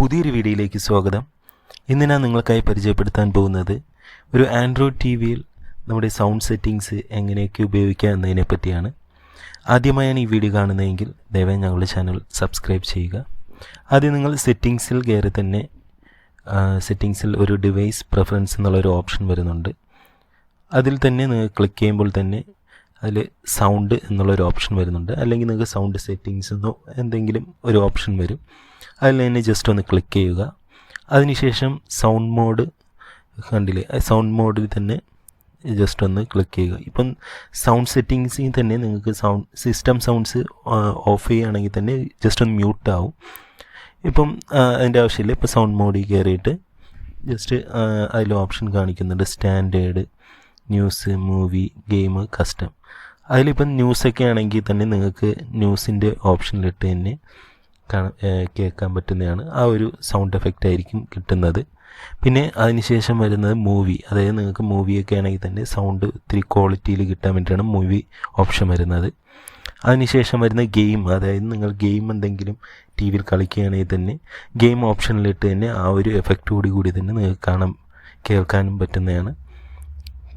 പുതിയൊരു വീഡിയോയിലേക്ക് സ്വാഗതം. ഇന്ന് ഞാൻ നിങ്ങൾക്കായി പരിചയപ്പെടുത്താൻ പോകുന്നത് ഒരു ആൻഡ്രോയിഡ് ടി വിയിൽ നമ്മുടെ സൗണ്ട് സെറ്റിങ്സ് എങ്ങനെയൊക്കെ ഉപയോഗിക്കാം എന്നതിനെ പറ്റിയാണ്. ആദ്യമായാണ് ഈ വീഡിയോ കാണുന്നതെങ്കിൽ ദയവായി ഞങ്ങളുടെ ചാനൽ സബ്സ്ക്രൈബ് ചെയ്യുക. ആദ്യം നിങ്ങൾ സെറ്റിങ്സിൽ കയറി തന്നെ സെറ്റിങ്സിൽ ഒരു ഡിവൈസ് പ്രിഫറൻസ് എന്നുള്ളൊരു ഓപ്ഷൻ വരുന്നുണ്ട്. അതിൽ തന്നെ ക്ലിക്ക് ചെയ്യുമ്പോൾ തന്നെ അതിൽ സൗണ്ട് എന്നുള്ളൊരു ഓപ്ഷൻ വരുന്നുണ്ട്. അല്ലെങ്കിൽ നിങ്ങൾക്ക് സൗണ്ട് സെറ്റിങ്സ് എന്നോ എന്തെങ്കിലും ഒരു ഓപ്ഷൻ വരും. അതിൽ തന്നെ ജസ്റ്റ് ഒന്ന് ക്ലിക്ക് ചെയ്യുക. അതിനുശേഷം സൗണ്ട് മോഡ് കണ്ടില്ലേ? സൗണ്ട് മോഡിൽ തന്നെ ജസ്റ്റ് ഒന്ന് ക്ലിക്ക് ചെയ്യുക. ഇപ്പം സൗണ്ട് സെറ്റിങ്സിൽ തന്നെ നിങ്ങൾക്ക് സൗണ്ട് സിസ്റ്റം സൗണ്ട്സ് ഓഫ് ചെയ്യുകയാണെങ്കിൽ തന്നെ ജസ്റ്റ് ഒന്ന് മ്യൂട്ട് ആവും. ഇപ്പം അതിന്റെ ആവശ്യമില്ല. ഇപ്പോൾ സൗണ്ട് മോഡിൽ കയറിയിട്ട് ജസ്റ്റ് അതിൽ ഓപ്ഷൻ കാണിക്കുന്നുണ്ട്. Standard news movie game custom. അതിലിപ്പം ന്യൂസൊക്കെ ആണെങ്കിൽ തന്നെ നിങ്ങൾക്ക് ന്യൂസിന്റെ ഓപ്ഷനിലിട്ട് തന്നെ കേൾക്കാൻ പറ്റുന്നതാണ്. ആ ഒരു സൗണ്ട് എഫക്റ്റ് ആയിരിക്കും കിട്ടുന്നത്. പിന്നെ അതിനുശേഷം വരുന്നത് മൂവി. അതായത് നിങ്ങൾക്ക് മൂവിയൊക്കെ ആണെങ്കിൽ തന്നെ സൗണ്ട് ഇത്തിരി ക്വാളിറ്റിയിൽ കിട്ടാൻ വേണ്ടിയിട്ടാണ് മൂവി ഓപ്ഷൻ വരുന്നത്. അതിനുശേഷം വരുന്ന ഗെയിം. അതായത് നിങ്ങൾ ഗെയിം എന്തെങ്കിലും ടി വിയിൽ കളിക്കുകയാണെങ്കിൽ തന്നെ ഗെയിം ഓപ്ഷനിലിട്ട് തന്നെ ആ ഒരു എഫക്റ്റോട് കൂടി തന്നെ നിങ്ങൾക്ക് കാണാൻ കേൾക്കാനും പറ്റുന്നതാണ്.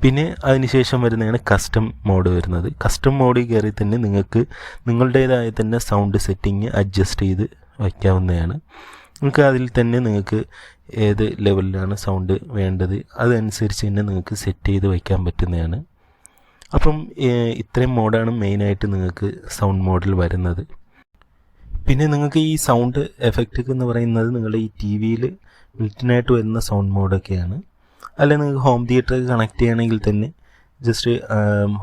പിന്നെ അതിനുശേഷം വരുന്നതാണ് കസ്റ്റം മോഡ് വരുന്നത്. കസ്റ്റം മോഡിൽ കയറി തന്നെ നിങ്ങൾക്ക് നിങ്ങളുടേതായ തന്നെ സൗണ്ട് സെറ്റിങ് അഡ്ജസ്റ്റ് ചെയ്ത് വയ്ക്കാവുന്നതാണ്. നിങ്ങൾക്ക് അതിൽ തന്നെ നിങ്ങൾക്ക് ഏത് ലെവലിലാണ് സൗണ്ട് വേണ്ടത് അതനുസരിച്ച് തന്നെ നിങ്ങൾക്ക് സെറ്റ് ചെയ്ത് വയ്ക്കാൻ പറ്റുന്നതാണ്. അപ്പം ഇത്രയും മോഡാണ് മെയിനായിട്ട് നിങ്ങൾക്ക് സൗണ്ട് മോഡിൽ വരുന്നത്. പിന്നെ നിങ്ങൾക്ക് ഈ സൗണ്ട് എഫക്റ്റ് എന്ന് പറയുന്നത് നിങ്ങളുടെ ഈ ടി വിയിൽ ബിൽറ്റിനായിട്ട് വരുന്ന സൗണ്ട് മോഡൊക്കെയാണ് അല്ലെ നിങ്ങൾക്ക് ഹോം തിയേറ്റർ കണക്ട് ചെയ്യണമെങ്കിൽ തന്നെ ജസ്റ്റ്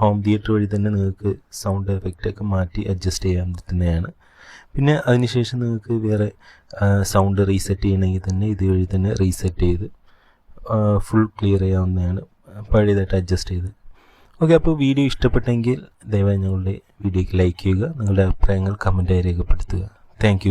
ഹോം തിയേറ്റർ വഴി തന്നെ നിങ്ങൾക്ക് സൗണ്ട് എഫക്റ്റൊക്കെ മാറ്റി അഡ്ജസ്റ്റ് ചെയ്യാൻ പറ്റുന്നതാണ്. പിന്നെ അതിനുശേഷം നിങ്ങൾക്ക് വേറെ സൗണ്ട് റീസെറ്റ് ചെയ്യണമെങ്കിൽ തന്നെ ഇതുവഴി തന്നെ റീസെറ്റ് ചെയ്ത് ഫുൾ ക്ലിയർ ചെയ്യാവുന്നതാണ് പഴയതായിട്ട് അഡ്ജസ്റ്റ് ചെയ്ത്. ഓക്കെ അപ്പോൾ വീഡിയോ ഇഷ്ടപ്പെട്ടെങ്കിൽ ദയവായി ഞങ്ങളുടെ വീഡിയോയ്ക്ക് ലൈക്ക് ചെയ്യുക നിങ്ങളുടെ അഭിപ്രായങ്ങൾ കമന്റായി രേഖപ്പെടുത്തുക. താങ്ക്